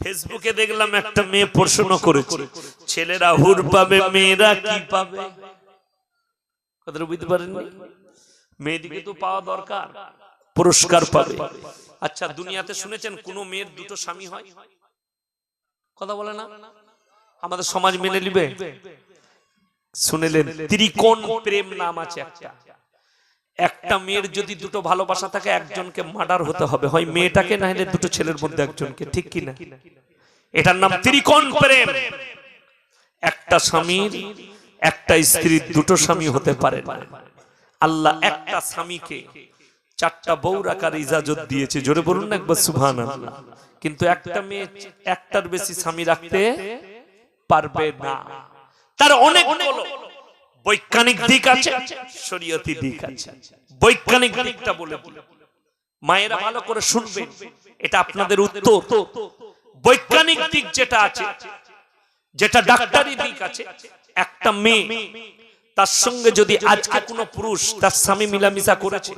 ফেসবুকে দেখলাম একটা মেয়ে প্রশ্ন করেছে, ছেলেরা হুর পাবে, মেয়েরা কি পাবে? কথাটা বুঝতে পারেননি? মেয়েদিকে তো পাওয়া দরকার, পুরস্কার পাবে। আচ্ছা দুনিয়াতে শুনেছেন কোন মেয়ের দুটো স্বামী হয়? কথা বলে না? আমাদের সমাজ মেনে নিবে? শুনেলেন, ত্রিকোণ প্রেম নাম আছে একটা। একটা মেয়ের যদি দুটো ভালোবাসা থাকে, একজনকে মার্ডার হতে হবে। হয় মেয়েটাকে, না হলে দুটো ছেলের মধ্যে একজনকে, ঠিক কি না এটার নাম ত্রিকোণ প্রেম। একটা স্বামীর, একটা স্ত্রীর দুটো স্বামী হতে পারে না। আল্লাহ একটা স্বামীকে চারটা বউ রাখার ইজাজত দিয়েছে। জোরে বলুন না একবার সুভান আল্লাহ কিন্তু একটা মেয়ে, একটার বেশি স্বামী রাখতে পারবে না। তার অনেক বৈজ্ঞানিক দিক আছে শরীয়তি দিক আছে। বৈজ্ঞানিক দিকটা বলে মায়েরা ভালো করে শুনবেন এটা আপনাদের উত্তর। বৈজ্ঞানিক দিক যেটা আছে যেটা ডাক্তারি দিক আছে একটা মেয়ে তার সঙ্গে যদি আজকে কোনো পুরুষ তার স্বামী মিলামিশা করেছে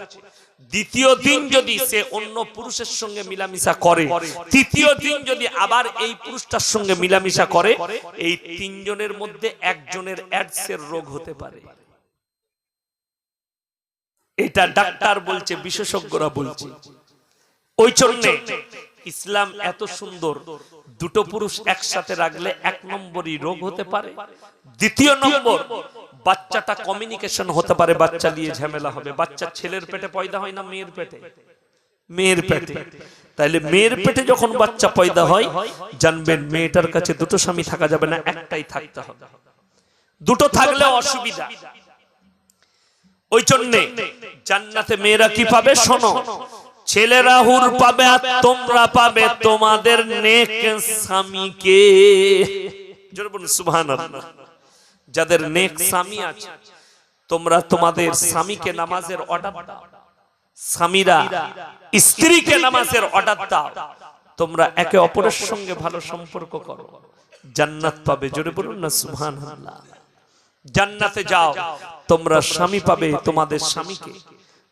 দ্বিতীয় দিন যদি সে অন্য পুরুষের সঙ্গে মিলামিশা করে। তৃতীয় দিন যদি আবার এই পুরুষটার সঙ্গে মিলামিশা করে এই তিনজনের মধ্যে একজনের অ্যাডসের রোগ হতে পারে। এটা ডাক্তার বলছে বিশেষজ্ঞরা বলছে। ওই জন্য ইসলাম এত সুন্দর দুটো পুরুষ একসাথে রাখলে এক নম্বরই রোগ হতে পারে। দ্বিতীয় নম্বর বাচ্চাটা কমিউনিকেশন হতে পারে, বাচ্চা নিয়ে ঝামেলা হবে। বাচ্চা ছেলের পেটে পয়দা হয় না মেয়ের পেটে? মেয়ের পেটে। তাইলে মেয়ের পেটে যখন বাচ্চা পয়দা হয়, জানবেন মেয়েটার কাছে দুটো স্বামী থাকা যাবে না, একটাই থাকতে হবে। দুটো থাকলে অসুবিধা। ওই জন্যে জান্নাতে মেয়েরা কি পাবে শোনো, ছেলেরা হুর পাবে আর তোমরা পাবে তোমাদের নেক স্বামীকে। জোরে বলুন, সুবহানাল্লাহ। যাদের নেক স্বামী আছে, তোমরা তোমাদের স্বামীকে নামাজের অর্ডার দাও। স্বামীরা স্ত্রীকে নামাজের অর্ডার দাও। তোমরা একে অপরের সঙ্গে ভালো সম্পর্ক করো। জান্নাত পাবে, জোরে বলুন না, সুবহানাল্লাহ। জান্নাতে যাও, তোমরা স্বামী পাবে তোমাদের স্বামীকে।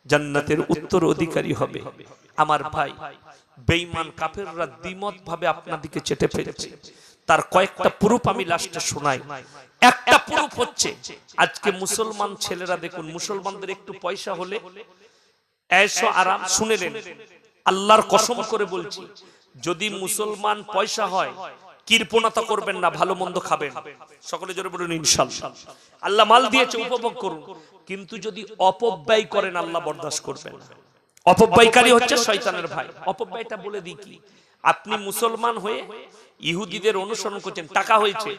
জান্নাতের উত্তর অধিকারী হবে। আমার ভাই, বেঈমান কাফেররা দ্বিমত ভাবে আপনাদিকে চেটে ফেলেছে। তার কয়েকটা প্রুফ আমি লাস্টে শোনাই। একটা প্রুফ হচ্ছে, আজকে মুসলমান ছেলেরা দেখুন, মুসলমানদের একটু পয়সা হলে এসো আরাম শুনেলেন আল্লাহর কসম করে বলছি, যদি মুসলমান পয়সা হয়, কৃপণতা করবেন না, ভালো মন্দ খাবেন। সকলে জোরে বলুন ইনশাল্লাহ আল্লাহ মাল দিয়েছে, উপভোগ করুন। কিন্তু যদি অপব্যয় করেন, আল্লাহ বরদাস্ত করবেন। না অপব্যয়কারী হচ্ছে শয়তানের ভাই। অপব্যয়টা বলে দিই কি, আপনি মুসলমান হয়ে ইহুদিদের অনুসরণ করছেন, টাকা হয়েছে,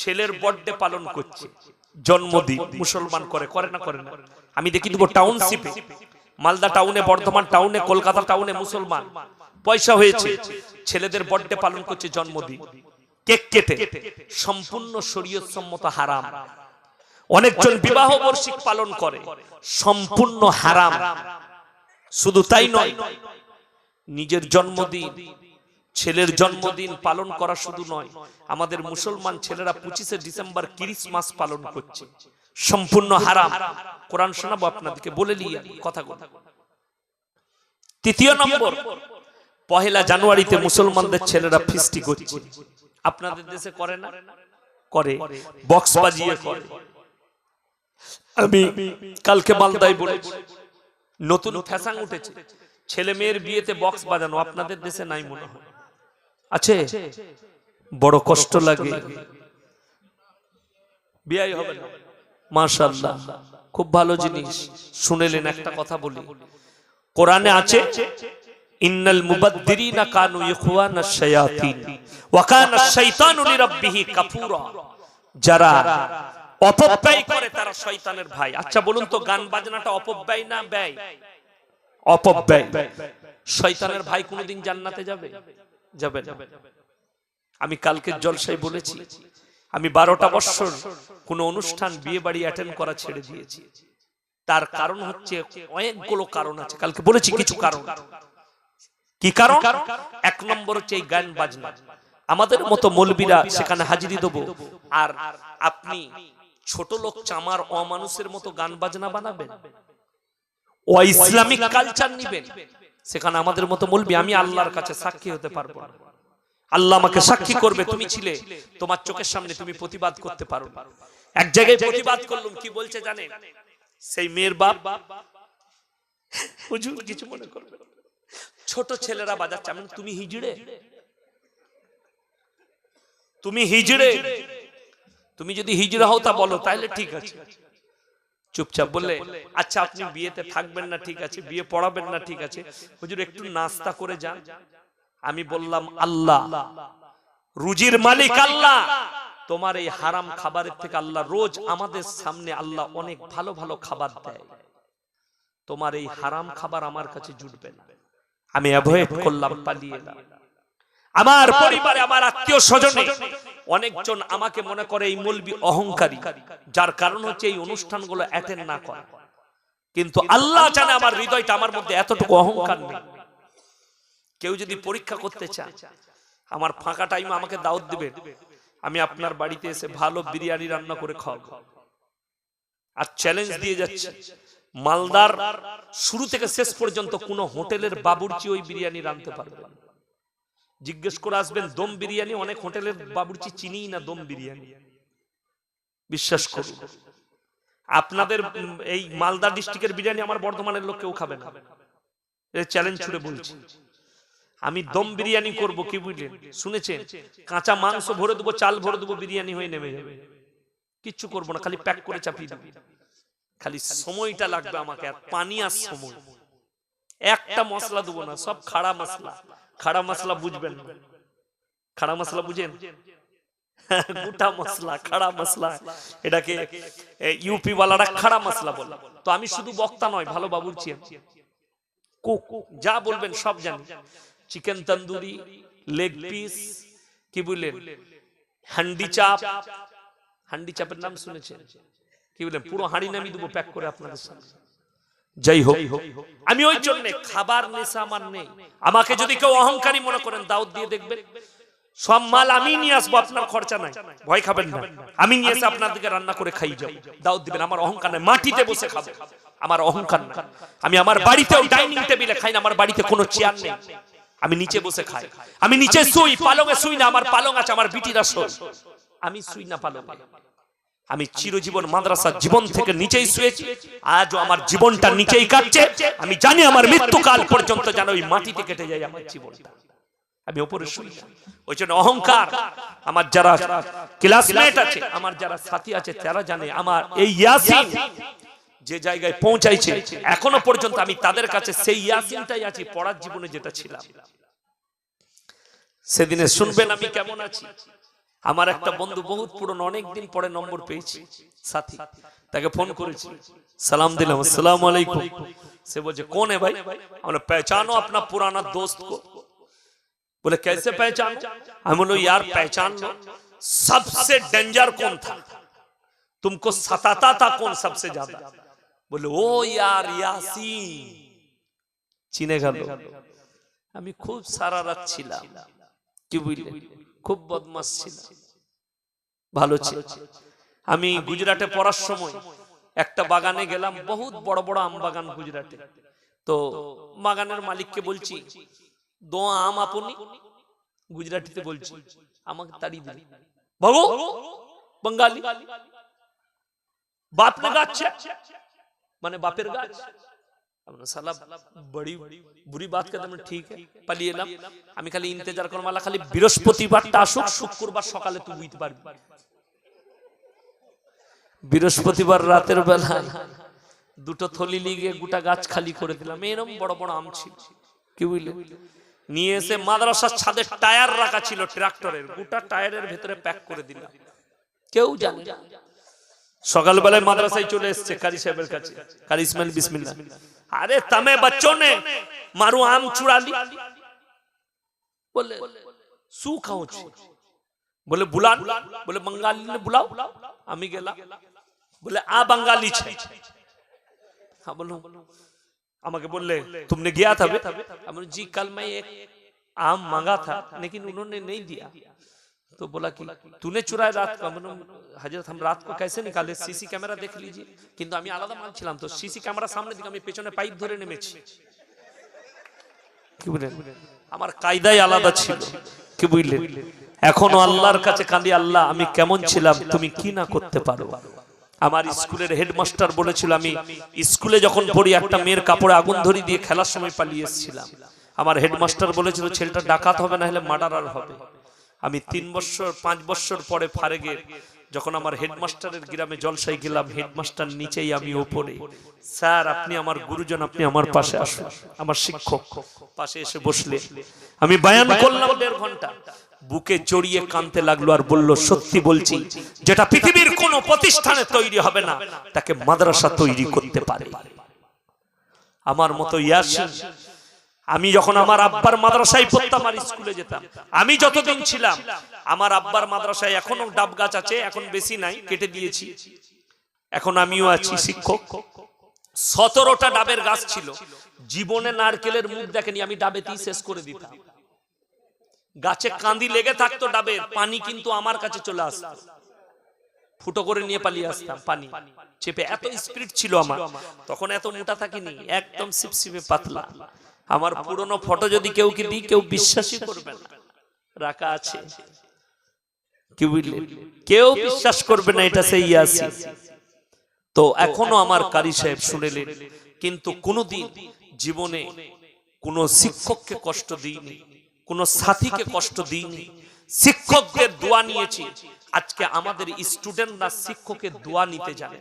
ছেলের বর্থডে পালন করছে, জন্মদিন মুসলমান করে করে না করে না। আমি দেখি দেবো টাউনশিপে মালদা টাউনে বর্ধমান টাউনে কলকাতা টাউনে মুসলমান, পয়সা হয়েছে, ছেলেদের বর্থডে পালন করছে, জন্মদিন। কেক কেটে, সম্পূর্ণ শরীয়ত সম্মত হারাম। অনেকজন বিবাহ বার্ষিক পালন করে, সম্পূর্ণ হারাম। শুধু তাই নয়, নিজের জন্মদিন ছেলের জন্মদিন পালন করা শুধু নয় আমাদের মুসলমান ছেলেরা পঁচিশে ডিসেম্বর ক্রিসমাস পালন করছে। সম্পূর্ণ হারাম। কোরআন শোনাবো আপনাদেরকে বলে নিয়ে কথা কথা তৃতীয় নম্বর পহেলা জানুয়ারিতে মুসলমানদের ছেলেরা ফিস্টি করছে। আপনাদের দেশে করে না? করে। বক্স বাজিয়ে করে। আমি কালকে মালদায় বলেছি। নতুন ফ্যাশন উঠেছে। ছেলে মেয়ের বিয়েতে বক্স বাজানো আপনাদের দেশে নাই মনে হয়। আছে? বড় কষ্ট লাগে। বিয়াই হবে না। মাশাআল্লাহ। খুব ভালো জিনিস। শুনেলেন একটা কথা বলি। কোরআনে আছে, ইন্নাল মুবাদ্দিরিনা কানু শায়াতিন ওয়া কানা আশ-শাইতানু লিরাব্বিহি কাফুরা। যারা অপব্যয় করে, তারা শয়তানের ভাই। আচ্ছা বলুন তো, গান বাজনাটা অপব্যয় না ব্যয়? অপব্যয়। শয়তানের ভাই কোনোদিন জান্নাতে যাবে? যাবে না। আমি কালকে জলসাই বলেছি আমি বারোটা বছর কোন অনুষ্ঠান বিয়ে বাড়ি অ্যাটেন্ড করা ছেড়ে দিয়েছি। তার কারণ হচ্ছে অনেকগুলো কারণ আছে। কালকে বলেছি কিছু কারণ। কি কারণ? এক নম্বর হচ্ছে এই গান বাজনা। আমাদের মতো মলবিরা সেখানে হাজিরি দেব। আর আপনি ছোট লোক চামার অমানুষের মতো গান বাজনা বানাবেন? ও ইসলামিক কালচার নিবেন। সেখানে আমাদের মতো মলবি আমি আল্লাহর কাছে সাক্ষী হতে পারব না। আল্লাহ আমাকে সাক্ষী করবে, তুমি ছিলে, তোমার চোখের সামনে তুমি প্রতিবাদ করতে পারো এক জায়গায় প্রতিবাদ করলাম, কি বলছে জানে সেই মেয়ের বাপ, হুজুর কিছু মনে করবে ছোট ছেলেরা বাজাচ্ছে, আমি তুমি হিজড়ে? তুমি হিজড়ে? তুমি যদি হিজড়া হও তা বলো, তাহলে ঠিক আছে। চুপচাপ বললে আচ্ছা আপনি বিয়েতে থাকবেন না ঠিক আছে বিয়ে পড়াবেন না ঠিক আছে। হুজুর একটু নাস্তা করে যান। আমি বললাম আল্লাহ রুজির মালিক আল্লাহ। তোমার এই হারাম খাবারের থেকে আল্লাহ রোজ আমাদের সামনে আল্লাহ অনেক ভালো ভালো খাবার দেয়। তোমার এই হারাম খাবার আমার কাছে জুটবে না। আমি অ্যাভয়েড করলাম পালিয়ে এলাম। আমার পরিবারে আমার আত্মীয় স্বজনে অনেকজন আমাকে মনে করে এই মলবি অহংকারী, যার কারণ হচ্ছে এই অনুষ্ঠানগুলো অ্যাটেন্ড না করা। কিন্তু আল্লাহ জানে আমার হৃদয়টা আমার মধ্যে এতটুকু অহংকার নেই। কেউ যদি পরীক্ষা করতে চায়, আমার ফাঁকা টাইম আমাকে দাওয়াত দিবেন আমি আপনার বাড়িতে এসে ভালো বিরিয়ানি রান্না করে খাওয়াবো। আর চ্যালেঞ্জ দিয়ে যাচ্ছে। মালদার শুরু থেকে শেষ পর্যন্ত কোনো হোটেলের বাবুর্চি ওই বিরিয়ানি রাঁধতে পারবে না। জিজ্ঞেস করে আসবেন, দম বিরিয়ানি? অনেক হোটেলের বাবুর্চি চিনি না দম বিরিয়ানি। বিশ্বাস করুন, আপনাদের এই মালদা ডিস্ট্রিক্টের বিরিয়ানি আমার বর্ধমানের লোক কেউ খাবে না। চ্যালেঞ্জ ছুড়ে বলছি। আমি দম বিরিয়ানি করব কি বুঝলেন? শুনেছেন? কাঁচা মাংস ভরে দেবো, চাল ভরে দেবো, বিরিয়ানি হয়ে নেমে যাবে। কিচ্ছু করব না, খালি প্যাক করে চাপিয়ে দেবো। খালি সময়টা লাগবে আমাকে আর পানি আর সময়। একটা মশলা দেবো না, সব খাড়া মশলা। খাড়া মশলা বুঝবেন খাড়া মশলা বুঝেন? গোটা মশলা, খাড়া মশলা। এটাকে ইউপি ওয়ালারা খাড়া মশলা বলে। তো আমি শুধু বক্তা নয়, ভালো বাবুর্চি আমি। কুক, যা বলবেন সব জানি। চিকেন তন্দুরি, লেগ পিস, কি বললেন? হান্ডি চাপ। হান্ডি চাপের নাম শুনেছেন? কি বললেন? পুরো হাঁড়ি নামি দেবো প্যাক করে আপনাদের সামনে। যাই হোক আমি ওই জন্য খাবার নেশা আমার নেই আমাকে যদি কেউ অহংকারী মনে করেন দাওয়াত দিয়ে দেখবেন সব মাল আমি নিয়ে আসব আপনার খরচা নাই। ভয় খাবেন না। আমি নিয়ে এসে আপনার দিকে রান্না করে খাই যাব। দাওয়াত দিবেন আমার অহংকার নাই। মাটিতে বসে খাব। আমার অহংকার না আমি আমার বাড়িতেও ডাইনিং টেবিলে খাই না আমার বাড়িতে কোনো চেয়ার নেই। আমি নিচে বসে খাই। আমি নিচে শুই পালঙে শুই না আমার পালং আছে আমার বিটিরা শোয় আমি শুই না পালঙে আমি চিরজীবন মাদ্রাসার জীবন থেকে নিচেই শুয়েছি। আজও আমার জীবনটা নিচেই কাটছে। আমি জানি আমার মৃত্যুকাল পর্যন্ত যেন ওই মাটিতে কেটে যায় আমার জীবনটা। আমি ওপরে শুই ওই জন্য অহংকার। আমার যারা ক্লাসমেট আছে আমার যারা সাথী আছে তারা জানে আমার এই ইয়াসিন যে জায়গায় পৌঁছাইছে এখনও পর্যন্ত আমি তাদের কাছে সেই ইয়াসিনটাই আছি পড়ার জীবনে যেটা ছিলাম। সেদিনে শুনবেন আমি কেমন আছি? আমার একটা বন্ধু বহুত পুরনো অনেক দিন পরে নম্বর পেয়েছি সাথী তাকে ফোন করেছি সালাম দিলাম আসসালামু আলাইকুম সে বলছে কোন है भाई हमने पहचानो अपना पुराना दोस्त को बोले कैसे पहचान हम बोलो यार पहचान लो सबसे डेंजर कौन था तुमको सताता था कौन सबसे ज्यादा बोले ओ यार यासीन চিনে গেল আমি খুব সারা রাত ছিলাম কি বুঝলে খুব বদমাস ছিলাম ভালো ছিল। আমি গুজরাটে পড়ার সময় একটা বাগানে গেলাম বহুত বড় বড় আম বাগান গুজরাটে। তো বাগানের মালিককে বলছি দো আম আপনি? গুজরাটিতে বলছি আমাকে তাড়িয়ে দিল ভগো? বঙ্গালি বাপ গাছ? মানে বাপের গাছ? বড়ি বুড়ি বাত করতে আমরা ঠিক পালিয়ে এলাম আমি খালি ইন্তেজার করলাম আল্লাহ খালি বৃহস্পতিবারটা আসুক শুক্রবার সকালে তুই বুঝতে পারবি বৃহস্পতিবার রাতের বেলা দুটো থলি লিগে গোটা গাছ খালি করে দিলাম এরকম বড় বড় আম ছিল কি বুঝলে নিয়ে এসে মাদ্রাসার ছাদের টায়ার রাখা ছিল ট্রাক্টরের গোটা টায়ারের ভেতরে প্যাক করে দিলাম কেউ জানে। সকালবেলায় মাদ্রাসায় চলে এসছে কারি সাহেবের কাছে কারি ইসমাইল বিসমিল্লাহ আরে তমে बच्चों ने मारू आम चुरा ली बोले सू खाओ छी बोले बुलान बोले बंगाली ने बुलाओ আমি গেলাম বলে আ বাঙালি ছে हाँ बोलो আমাকে বললে तुमने गया था बे আমি बोला, जी कल मैं एक आम मांगा था लेकिन उन्होंने नहीं दिया तो बोला कि तूने चुराया रात को हम हजरत हम रात को कैसे निकाले सीसी ক্যামেরা দেখ लीजिए কিন্তু আমি আলাদা মানছিলাম তো সিসি ক্যামেরা সামনে দিকে আমি পেছনে পাইপ ধরে নেমেছি কি বলেন আমার কায়দাই আলাদা ছিল কি বুঝলেন এখনো আল্লাহর কাছে কাঁদি আল্লাহ আমি কেমন ছিলাম তুমি কি না করতে পারো আমার স্কুলের হেডমাস্টার বলেছিল আমি স্কুলে যখন পড়ি একটা মেয়ের কাপড়ে আগুন ধরি দিয়ে খেলার সময় পালিয়ে এসেছিলাম আমার হেডমাস্টার বলেছিল ছেলেটা ডাকাত হবে না হলে মার্ডারার হবে আমি তিন বছর পাঁচ বছর পরে ফারেগে যখন আমার হেডমাস্টারের গ্রামে জলসাই গেলাম, হেডমাস্টার নিচেই আমি ওপরে। স্যার, আপনি আমার গুরুজন, আপনি আমার পাশে আসুন। আমার শিক্ষক পাশে এসে বসলে। আমি বায়ান করলাম দেড় ঘণ্টা। বুকে জড়িয়ে কানতে লাগল আর বলল, সত্যি বলছি, যেটা পৃথিবীর কোন প্রতিষ্ঠানে তৈরি হবে না, তাকে মাদ্রাসা তৈরি করতে পারে। আমার মতো ইয়াসিন আমি যখন আমার আব্বার মাদ্রাসায় পড়তাম আর স্কুলে যেতাম, আমি যতদিন ছিলাম, আমার আব্বার মাদ্রাসায় এখনও ডাব গাছ আছে, এখন বেশি নাই, কেটে দিয়েছি। এখন আমিও আছি শিক্ষক। সতেরোটা ডাবের গাছ ছিল। জীবনে নারকেলের মুখ দেখেনি, আমি ডাবেতেই শেষ করে দিতাম। গাছে কাঁদি লেগে থাকতো ডাবের, পানি কিন্তু আমার কাছে চলে আসতো। ফুটো করে নিয়ে পালিয়ে আসতাম, পানি। চেপে এত স্পিরিট ছিল আমার, তখন এত মোটা থাকিনি, একদম সিপসিপে পাতলা। আমার পুরনো ফটো যদি কেউ কি দিই কেউ বিশ্বাসই করবে না। রাখা আছে। কি বুঝলেন কেউ বিশ্বাস করবে না এটা সেই ইয়াসি তো এখনও আমার কারি সাহেব শুনেলেন কিন্তু কোনোদিন জীবনে কোনো শিক্ষককে কষ্ট দিইনি কোনো সাথীকে কষ্ট দিইনি। শিক্ষকদের দোয়া নিয়েছি আজকে আমাদের স্টুডেন্টরা শিক্ষকের দোয়া নিতে জানে।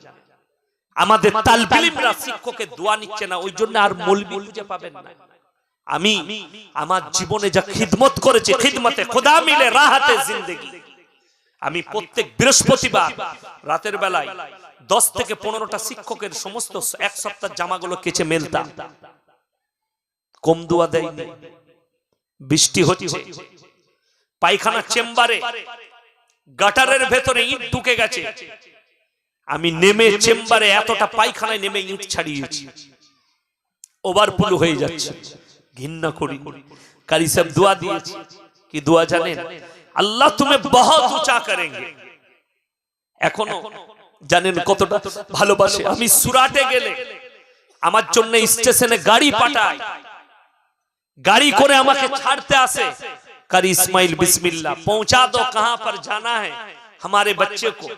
আমাদের তালবিলিমরা শিক্ষকের দোয়া নিচ্ছে না ওই জন্য আর মলবি খুঁজে পাবেন না। আমি আমার জীবনে যা খিদমত করেছি খিদমতে খোদা মিলে রাহাতে জিন্দেগি। আমি প্রত্যেক বৃহস্পতিবার রাতের বেলায় দশ থেকে পনেরোটা শিক্ষকের সমস্ত এক সপ্তাহ জামাগুলো কেচে মেলতাম কম দোয়া দেয়নি বৃষ্টি হচ্ছে। পায়খানা চেম্বারে গাটারের ভেতরে ইট ঢুকে গেছে। আমি নেমে চেম্বারে এতটা পায়খানায় নেমে ইট ছাড়িয়েছি। ওভারফুল হয়ে যাচ্ছে। ঘৃণা করি কারি সাহেব দোয়া দিয়েছি কি দোয়া জানেন আল্লাহ তুমি বহুত উঁচা করেঙ্গে এখনো জানেন কতটা ভালোবাসে আমি সুরাটে গেলে আমার জন্য স্টেশনে গাড়ি পাঠায় গাড়ি করে আমাকে ছাড়তে আসে करी इस्माइल बिस्मिल्लाह पहुंचा दो कहां पर जाना है हमारे बच्चे को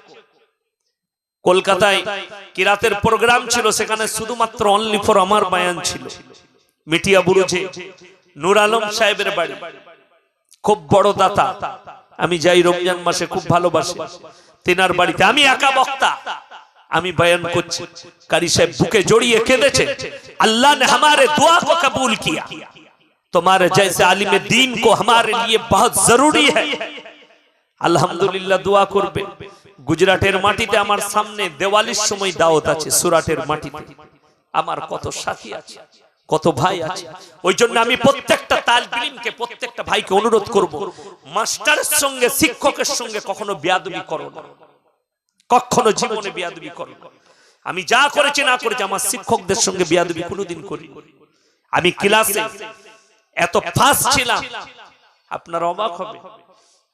কলকাতায় কিরাতের প্রোগ্রাম ছিল সেখানে শুধুমাত্র অনলি ফর আমার বায়ান ছিল মিটিয়া বুরুজে নূর আলম সাহেবের বাড়ি খুব বড় দাতা আমি যাই রমজান মাসে খুব ভালোবাসি তেনার বাড়িতে আমি একা বক্তা আমি বয়ান করছি কারি সাহেব বুকে জড়িয়ে কেঁদেছে আল্লাহ ने हमारे दुआ को कबूल किया तुम्हारे जैसे आलिम दीन को हमारे लिए बहुत जरूरी है আলহামদুলিল্লাহ দোয়া করবে গুজরাটের মাটিতে আমার সামনে দেওয়ালির সময় দাওয়াত আছে সুরাটের মাটিতে আমার কত সাথী আছে কত ভাই আছে? ওই জন্য আমি প্রত্যেকটা তালবিলিমকে প্রত্যেকটা ভাইকে অনুরোধ করব, মাস্টারের সঙ্গে, শিক্ষকের সঙ্গে কখনো বিয়াদবি করো না। কখনো জীবনে বিয়াদবি করো। আমি যা করেছি না করেছি, আমার শিক্ষকদের সঙ্গে বিয়াদবি কোনোদিন করি আমি ক্লাসে এত ফাস্ট ছিলাম, আপনার অবাক হবে।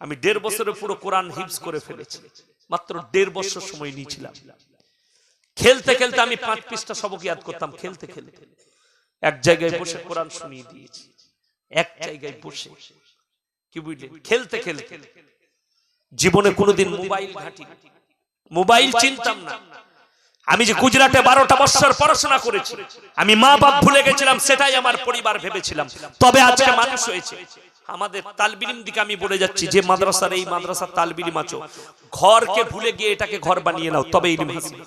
আমি দেড় বছরে পুরো কোরআন হিপস করে ফেলেছি, মাত্র দেড় বছর সময় নিয়েছিলাম। খেলতে খেলতে আমি পাঁচ পৃষ্ঠা সবক ইয়াদ করতাম, খেলতে খেলতে। এক জায়গায় বসে কোরআন শুনিয়ে দিয়েছি। এক জায়গায় বসে। কি বুঝলেন? খেলতে খেলতে জীবনে কোনোদিন মোবাইল ঘাঁটি। মোবাইল চিনতাম না। আমি যে গুজরাটে বারোটা বছর পড়াশোনা করেছি। আমি মা বাপ ভুলে গেছিলাম সেটাই আমার পরিবার ভেবেছিলাম। তবে আজকে মানুষ হয়েছে। আমাদের তালবিলিম দিকে আমি বলে যাচ্ছি যে মাদ্রাসার এই মাদ্রাসার তালবিলিম আছো। ঘরকে ভুলে গিয়ে এটাকে ঘর বানিয়ে নাও তবে ইলিম হাসিল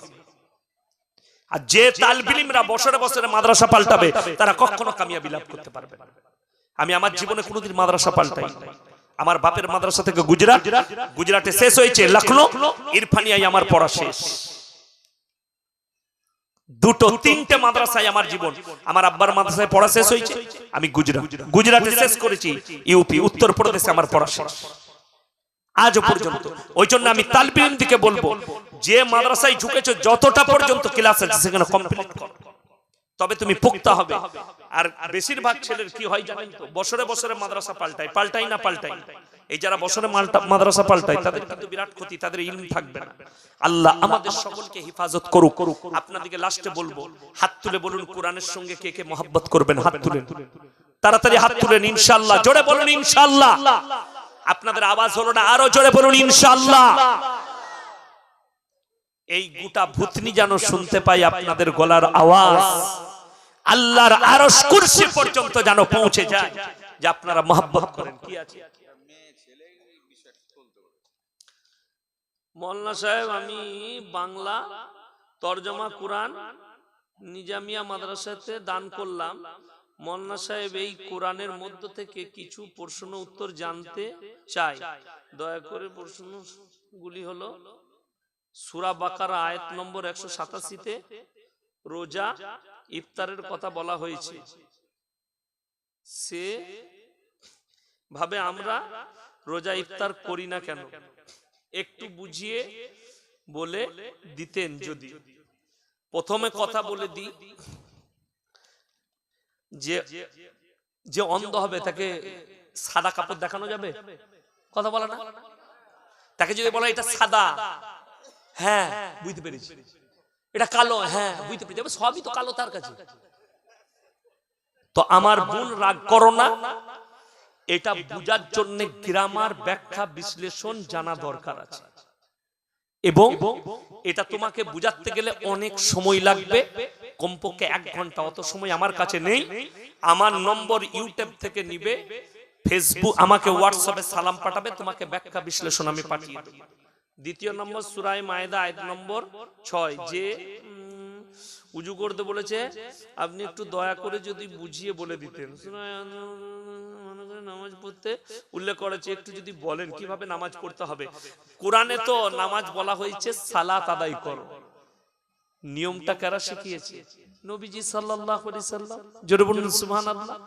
আর যে তালবিলিমরা বছরে বছরে মাদ্রাসা পাল্টাবে তারা কখনো কামিয়াবি লাভ করতে পারবে না। আমি আমার জীবনে কোনোদিন মাদ্রাসা পাল্টাই। আমার বাপের মাদ্রাসা থেকে গুজরাট গুজরাটে শেষ হয়েছে লখনৌ ইরফানিয়ায় আমার পড়া শেষ। দুটো তিনটে মাদ্রাসায় আমার জীবন। আমার আব্বার মাদ্রাসায় পড়া শেষ হয়েছে। আমি গুজরাট গুজরাটে শেষ করেছি ইউপি উত্তর প্রদেশে আমার পড়া শেষ। আজও পর্যন্ত। ওই জন্য আমি তালবিম দিকে বলব। যে মাদ্রাসায় ঝুঁকেছো যতটা পর্যন্ত ক্লাস আছে সেখানে কমপ্লিট করো। তবে তুমি পুক্তা হবে। আর বেশিরভাগ ছেলের কি হয় জানেন তো? বছরে বছরে মাদ্রাসা পাল্টায়। পাল্টাই না পাল্টাই এই যারা বছরে মাদ্রাসা পাল্টায়, তাদের কিন্তু বিরাট ক্ষতি, তাদের ইলম থাকবে না। আল্লাহ আমাদের সকলকে হেফাজত করুক। আপনাদেরকে লাস্টে বলব, হাত তুলে বলুন, কোরআনের সঙ্গে কে কে মোহাব্বত করবেন? হাত তুলেন। তাড়াতাড়ি হাত তুলেন, ইনশাআল্লাহ। জোরে বলুন, ইনশাআল্লাহ। আপনাদের আওয়াজ হলো না, আরও জোরে বলুন, ইনশাআল্লাহ। এই গোটা ভূতনি যেন শুনতে পাই আপনাদের গলার আওয়াজ। আল্লাহর আরশ কুরসি পর্যন্ত যেন পৌঁছে যায়, যে আপনারা মহব্বত করেন। কি আছে? মোল্লা সাহেব, আমি বাংলা তরজমা কোরআন নিজামিয়া মাদ্রাসাতে দান করলাম। মোল্লা সাহেব, এই কোরআনের মধ্য থেকে কিছু প্রশ্ন উত্তর জানতে চাই। দয়া করে প্রশ্নগুলি হলো সুরা বাকারা আয়াত নম্বর একশো সাতাশিতে রোজা ইফতারের কথা বলা হয়েছে। সে ভাবে আমরা রোজা ইফতার করি না কেন? একটু বুঝিয়ে বলে দিতেন যদি। প্রথমে কথা বলে দিই যে যে অন্ধ হবে তাকে সাদা কাপড় দেখানো যাবে? কথা বলা না? তাকে যদি বলা এটা সাদা হ্যাঁ বুঝতে পেরেছি। এটা কালো হ্যাঁ বুঝতে পেরেছি। সবই তো কালো তার কাছে। তো আমার বোন রাগ করো না। এটা বোঝার জন্য গ্রামার ব্যাখ্যা বিশ্লেষণ জানা দরকার আছে। এবং এটা তোমাকে বুঝাতে গেলে অনেক সময় লাগবে। কমপক্ষে এক ঘণ্টা অত সময় আমার কাছে নেই। আমার নম্বর ইউটিউব থেকে নিবে। ফেসবুক আমাকে হোয়াটসঅ্যাপে সালাম পাঠাবে। তোমাকে ব্যাখ্যা বিশ্লেষণ আমি পাঠিয়ে দেবো। দ্বিতীয় নম্বর সুরাই মায়দা আয়াত নম্বর ছয় যে উজু করতে বলেছে আপনি একটু দয়া করে যদি বুঝিয়ে বলে দিতেন। মনে করে নামাজ পড়তে উল্লেখ করেছে একটু যদি বলেন কীভাবে নামাজ পড়তে হবে? কোরআনে তো নামাজ বলা হয়েছে সালাত আদায় করো। নিয়মটা কারা শিখিয়েছে? নবীজি আলাইহি সাল্লাম। জোরে বলুন সুবহানাল্লাহ।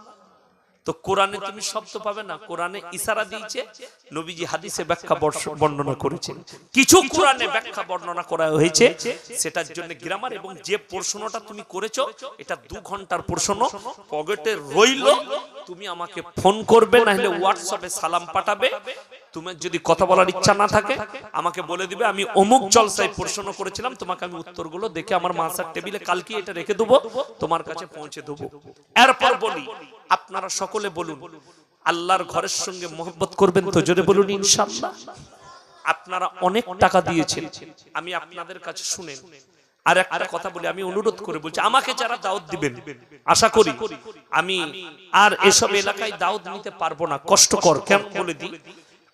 তো কোরআনে তুমি শব্দ পাবে না? কোরআনে ইশারা দিয়েছে নবীজি হাদিসে ব্যাখ্যা বর্ণনা করেছেন। কিছু কোরআনে ব্যাখ্যা বর্ণনা করা হয়েছে। সেটার জন্য গ্রামার এবং যে প্রশ্নটা তুমি করেছ এটা দু ঘণ্টার প্রশ্ন পকেটে রইল। তুমি আমাকে ফোন করবে না হলে হোয়াটসঅ্যাপে সালাম পাঠাবে। তোমার যদি কথা বলার ইচ্ছা না থাকে, আমাকে বলে দিবে, আমি অমুক জলসায় প্রশ্ন করেছিলাম, তোমাকে আমি উত্তরগুলো দেখে আমার মাসার টেবিলে কালকে এটা রেখে দেবো, তোমার কাছে পৌঁছে দেবো। এরপর বলি, আপনারা সকলে বলুন, আল্লাহর ঘরের সঙ্গে মোহব্বত করবেন তো জোরে বলুন, ইনশাআল্লাহ। আপনারা অনেক টাকা দিয়েছেন, আমি আপনাদের কাছে শুনেন। আর একটা কথা বলি, আমি অনুরোধ করে বলছি, আমাকে যারা দাওয়াত দিবেন, আশা করি আমি আর এসব এলাকায় দাওয়াত নিতে পারব না। কষ্টকর কেন বলে দিই?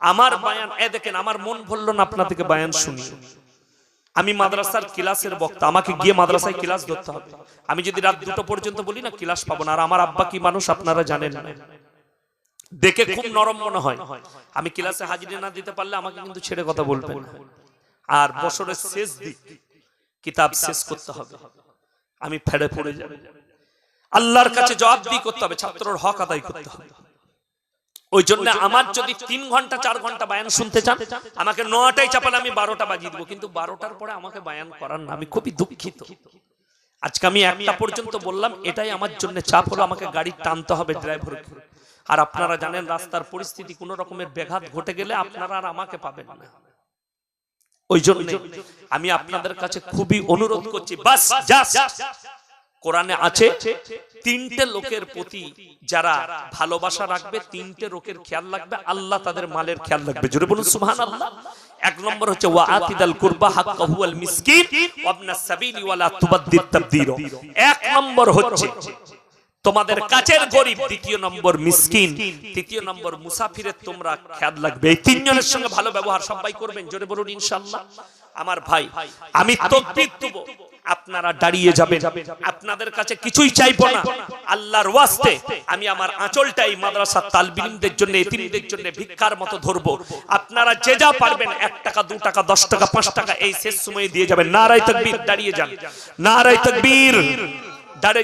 আমার বায়ান, এ দেখেন, আমার মন ভরলো না আপনাদেরকে বায়ান শুনি। আমি মাদ্রাসার ক্লাসের বক্তা, আমাকে গিয়ে মাদ্রাসায় ক্লাস ধরতে হবে। আমি যদি রাত দুটো পর্যন্ত বলি না, ক্লাস পাবো না। আর আমার আব্বা কি মানুষ, আপনারা জানেন দেখে খুব নরম মনে হয়। আমি ক্লাসে হাজিরি না দিতে পারলে আমাকে কিন্তু ছেড়ে কথা বলবেন না। আর বছরের শেষ দিক, কিতাব শেষ করতে হবে। আমি ফেড়ে পড়ে যাব। আল্লাহর কাছে জবাবদি করতে হবে, ছাত্রর হক আদায় করতে হবে। ওই জন্য আমার যদি তিন ঘণ্টা চার ঘণ্টা বায়ান শুনতে চান আমাকে নটায় চাপালে আমি বারোটা বাজিয়ে দেবো। কিন্তু বারোটার পরে আমাকে বায়ান করার না আমি খুবই দুঃখিত। আজকে আমি একটা পর্যন্ত বললাম এটাই আমার জন্য চাপ হলো আমাকে গাড়ি টানতে হবে ড্রাইভারকে। আর আপনারা জানেন রাস্তার পরিস্থিতি কোন রকমের ব্যাঘাত ঘটে গেলে আপনারা আর আমাকে পাবেন না। ওই জন্য আমি আপনাদের কাছে খুবই অনুরোধ করছি বাস জাস্ট কোরআনে আছে, তিনটে লোকের প্রতি যারা ভালোবাসা রাখবে, তিনটে লোকের খেয়াল রাখবে, আল্লাহ তাদের মালের খেয়াল রাখবে। জোরে বলুন, সুবহানাল্লাহ। এক নম্বর হচ্ছে, ওয়া আতিদাল কুরবা হাক্কাহু আল মিসকিন ওয়াবনাস সাবিলি ওয়ালা তুবাদ্দিদ তাবদীর। এক নম্বর হচ্ছে, তোমাদের কাছের গরিব, দ্বিতীয় নম্বর মিসকিন, তৃতীয় নম্বর মুসাফিরের তোমরা খেয়াল রাখবে। এই তিনজনের সঙ্গে ভালো ব্যবহার সবাই করবেন, জোরে বলুন, ইনশাআল্লাহ। আমার ভাই আমি তকবীর দেব। আপনারা দাঁড়িয়ে যাবেন। আপনাদের কাছে কিছুই চাইব না। আল্লাহর ওয়াস্তে আমি আমার আঁচলটাই মাদ্রাসা তালবিলিমদের জন্য এতিমদের জন্য ভিক্ষার মতো ধরব। আপনারা যে যা পারবেন এক টাকা দু টাকা দশ টাকা পাঁচ টাকা এই শেষ সময়ে দিয়ে যাবেন। নারায় তকবীর দাঁড়িয়ে যান। নারায় তকবীর। দাঁড়িয়ে